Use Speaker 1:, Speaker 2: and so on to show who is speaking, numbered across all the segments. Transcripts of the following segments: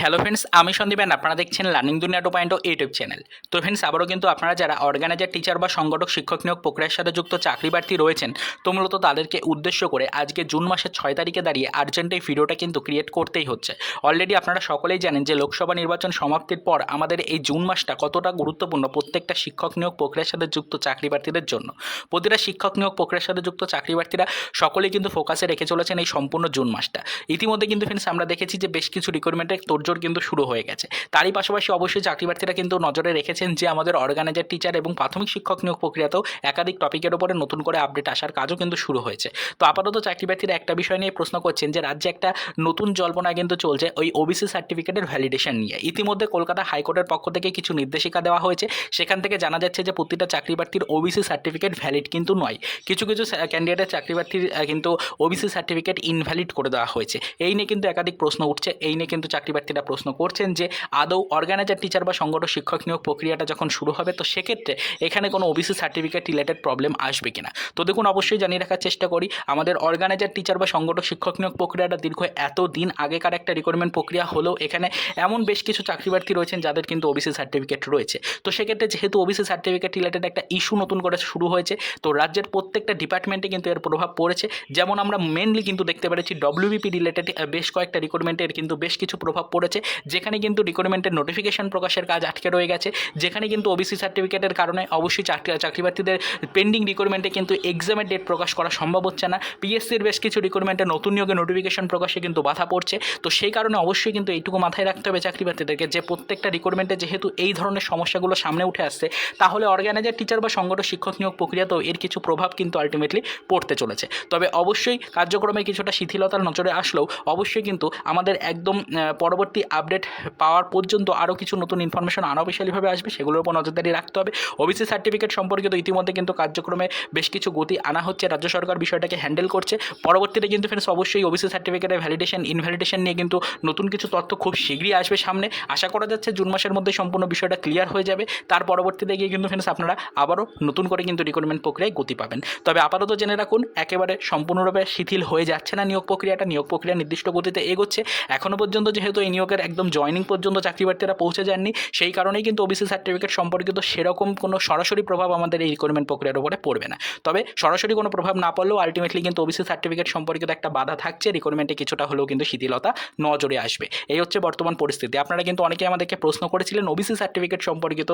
Speaker 1: Hello friends আমি Sandeep and আপনারা দেখছেন learning Duniya two point YouTube channel তো ফ্রেন্ডস আবারও কিন্তু আপনারা যারা অর্গানাইজার টিচার বা সংগঠক, শিক্ষক নিয়োগ প্রক্রিয়ার সাথে যুক্ত চাকরি প্রার্থী রয়েছেন, তো মূলত তাদেরকে উদ্দেশ্য করে আজকে জুন মাসের ছয় তারিখে দাঁড়িয়ে আর্জেন্ট এই ভিডিওটা কিন্তু ক্রিয়েট করতেই হচ্ছে। অলরেডি আপনারা সকলেই জানেন যে লোকসভা নির্বাচন সমাপ্তির পর আমাদের এই জুন মাসটা কতটা গুরুত্বপূর্ণ প্রত্যেকটা শিক্ষক নিয়োগ প্রক্রিয়ার সাথে যুক্ত চাকরি প্রার্থীদের জন্য। প্রতিটা শিক্ষক নিয়োগ প্রক্রিয়ার সাথে যুক্ত চাকরি প্রার্থীরা সকলেই কিন্তু ফোকাসে রেখে চলেছেন এই সম্পূর্ণ জুন মাসটা। ইতিমধ্যে কিন্তু ফ্রেন্ডস আমরা দেখেছি যে বেশ কিছু রিক্রুটমেন্টের তোড়জোড় কিন্তু শুরু হয়ে গেছে। তারই পাশাপাশি অবশ্যই চাকরি প্রার্থীরা কিন্তু নজরে রেখেছেন যে আমাদের অর্গানাইজার টিচার এবং প্রাথমিক শিক্ষক নিয়োগ প্রক্রিয়াতেও একাধিক টপিকের উপরে নতুন করে আপডেট আসার কাজও কিন্তু শুরু হয়েছে। তো আপাতত চাকরি প্রার্থীরা একটা বিষয় নিয়ে প্রশ্ন করছেন যে রাজ্যে একটা নতুন জল্পনা কিন্তু চলছে ওই ওবিসি সার্টিফিকেটের ভ্যালিডেশন নিয়ে। ইতিমধ্যে কলকাতা হাইকোর্টের পক্ষ থেকে কিছু নির্দেশিকা দেওয়া হয়েছে। সেখান থেকে জানা যাচ্ছে যে প্রতিটা চাকরি প্রার্থীর ওবিসি সার্টিফিকেট ভ্যালিড কিন্তু নয়। কিছু কিছু ক্যান্ডিডেটের চাকরি প্রার্থীর আহ, কিন্তু ওবিসি সার্টিফিকেট ইনভ্যালিড করে দেওয়া হয়েছে। এই নিয়ে কিন্তু একাধিক প্রশ্ন উঠছে। এই নিয়ে কিন্তু চাকরি প্রার্থীরা প্রশ্ন করছেন যে আদৌ অর্গানাইজার টিচার বা সংগঠন শিক্ষক নিয়োগ প্রক্রিয়াটা যখন শুরু হবে, তো সেক্ষেত্রে এখানে কোনো ওবিসি সার্টিফিকেট রিলেটেড প্রবলেম আসবে কিনা? তো দেখুন, অবশ্যই জানিয়ে রাখার চেষ্টা করি, আমাদের অর্গানাইজার টিচার বা সংগঠক, শিক্ষক নিয়োগ প্রক্রিয়াটা দীর্ঘ এত দিন আগেকার একটা রিক্রুটমেন্ট প্রক্রিয়া হলেও এখানে এমন বেশ কিছু চাকরি প্রার্থী রয়েছেন যাদের কিন্তু ওবিসি সার্টিফিকেট রয়েছে। তো সেক্ষেত্রে যেহেতু ওবিসি সার্টিফিকেট রিলেটেড একটা ইস্যু নতুন করে শুরু হয়েছে, তো রাজ্যের প্রত্যেকটা ডিপার্টমেন্টে কিন্তু এর প্রভাব পড়েছে। যেমন আমরা মেনলি কিন্তু দেখতে পেরেছি ডব্লিউবিপি রিলেটেড বেশ কয়েকটা রিক্রুটমেন্টের কিন্তু বেশ কিছু প্রভাব পড়েছে যেখানে কিন্তু রিক্রুটমেন্টের নোটিফিকেশন প্রকাশের কাজ আটকে রয়ে গেছে যেখানে কিন্তু ওবিসি সার্টিফিকেটের কারণে অবশ্যই চাকরি চাকরি প্রার্থীদের পেন্ডিং রিক্রুটমেন্টে কিন্তু এক্সামের ডেট প্রকাশ করা সম্ভব হচ্ছে না। পিএসসির বেশ কিছু রিক্রুটমেন্টে নতুন নিয়োগে নোটিফিকেশন প্রকাশে কিন্তু বাধা পড়ছে। তো সেই কারণে অবশ্যই কিন্তু এইটুকু মাথায় রাখতে হবে চাকরি প্রার্থীদেরকে যে প্রত্যেকটা রিক্রুটমেন্টে যেহেতু এই ধরনের সমস্যাগুলো সামনে উঠে আসছে তাহলে অর্গানাইজার টিচার বা সংগঠন শিক্ষক নিয়োগ প্রক্রিয়াতেও এর কিছু প্রভাব কিন্তু আলটিমেটলি পড়তে চলেছে। তবে অবশ্যই কার্যক্রমে কিছুটা শিথিলতার নজরে আসলেও অবশ্যই কিন্তু আমাদের একদম আহ, পরবর্তী আপডেট পাওয়ার পর্যন্ত আরও কিছু নতুন ইনফরমেশন আনঅফিসিয়ালিভাবে আসবে, সেগুলোর উপর নজরদারি রাখতে হবে। ওবিসি সার্টিফিকেট সম্পর্কিত ইতিমধ্যে কিন্তু কার্যক্রমে বেশ কিছু গতি আনা হচ্ছে, রাজ্য সরকার বিষয়টাকে হ্যান্ডেল করছে। পরবর্তীতে কিন্তু ফ্রেন্ডস অবশ্যই ওবিসি সার্টিফিকেটের ভ্যালিডেশন ইনভ্যালিডেশন নিয়ে কিন্তু নতুন কিছু তথ্য খুব শীঘ্রই আসবে সামনে। আশা করা যাচ্ছে জুন মাসের মধ্যে সম্পূর্ণ বিষয়টা ক্লিয়ার হয়ে যাবে। তার পরবর্তীতে গিয়ে কিন্তু ফ্রেন্ডস আপনারা আবারও নতুন করে কিন্তু রিক্রুটমেন্ট প্রক্রিয়ায় গতি পাবেন। তবে আপাতত জেনে রাখুন, একেবারে সম্পূর্ণরূপে শিথিল হয়ে যাচ্ছে না নিয়োগ প্রক্রিয়াটা। নিয়োগ প্রক্রিয়া নির্দিষ্ট গতিতে এগোচ্ছে। এখনও পর্যন্ত যেহেতু এই নিয়োগের একদম জয়নিং পর্যন্ত চাকরি প্রার্থীরা পৌঁছে যাননি। সেই কারণেই কিন্তু ওবিসি সার্টিফিকেট সম্পর্কিত সেরকম কোনো সরাসরি প্রভাব আমাদের এই রিক্রুটমেন্ট প্রক্রিয়ার উপরে পড়বে না। তবে সরাসরি কোনো প্রভাব না পড়লেও আলটিমেটলি কিন্তু ওবিসি সার্টিফিকেট সম্পর্কিত একটা বাধা থাকছে। রিক্রুটমেন্টে কিছুটা হলেও কিন্তু শিথিলতা নজরে আসবে। এই হচ্ছে বর্তমান পরিস্থিতি। আপনারা কিন্তু অনেকে আমাদেরকে প্রশ্ন করেছিলেন ওবিসি সার্টিফিকেট সম্পর্কিত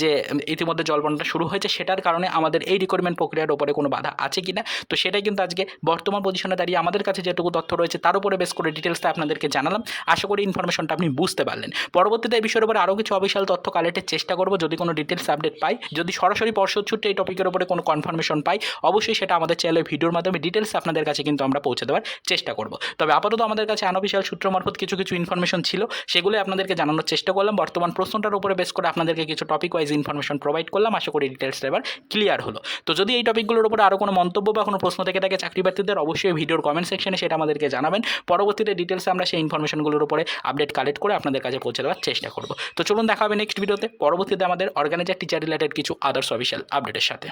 Speaker 1: যে ইতিমধ্যে জল্পনাটা শুরু হয়েছে, সেটার কারণে আমাদের এই রিক্রুটমেন্ট প্রক্রিয়ার উপরে কোনো বাধা আছে কি না তো সেটাই কিন্তু আজকে বর্তমান পজিশনে দাঁড়িয়ে আমাদের কাছে যেটুকু তথ্য রয়েছে, তার উপরে বেশ করে ডিটেলসটা আপনাদেরকে জানালাম। আশা করি ইনফরমেশনটা আপনি বুঝতে পারলেন। পরবর্তীতে এই বিষয়ের উপরে আরও কিছু অফিসিয়াল তথ্য কালেক্টের চেষ্টা করব, যদি কোনো ডিটেলস আপডেট পাই। যদি সরাসরি পর্ষদ ছুটে এই টপিকের উপরে কোনো কনফার্মেশন পাই, অবশ্যই সেটা আমাদের চ্যানেলের ভিডিওর মাধ্যমে ডিটেলস আপনাদের কাছে কিন্তু আমরা পৌঁছে দেওয়ার চেষ্টা করব। তবে আপাতত আমাদের কাছে আনঅফিসিয়াল সূত্র মারফত কিছু কিছু ইনফরমেশন ছিল সেগুলো আপনাদেরকে জানানোর চেষ্টা করলাম। বর্তমান প্রশ্নটার উপরে বেশ করে আপনাদেরকে কিছু টপিক ওয়াইজ ইনফরমেশন প্রোভাইড করলাম। আশা করি ডিটেলসটা এবার ক্লিয়ার হলো। তো যদি এই টপিকগুলোর উপরে আরও কোনো মন্তব্য বা কোনো প্রশ্ন থেকে থাকে চাকরি প্রার্থীদের অবশ্যই ভিডিওর কমেন্ট সেকশনে সেটা আমাদেরকে জানাবেন। পরবর্তীতে ডিটেলসে আমরা সেই ইনফরমেশনগুলোর উপরে আপডেট কালেক্ট করে আপনাদের কাছে পৌঁছে দেওয়ার চেষ্টা করব। তো চলুন দেখা হবে নেক্সট ভিডিওতে পরবর্তীতে আমাদের অর্গানাইজার টিচার রিলেটেড কিছু আদার্স অফিসিয়াল আপডেটের সাথে।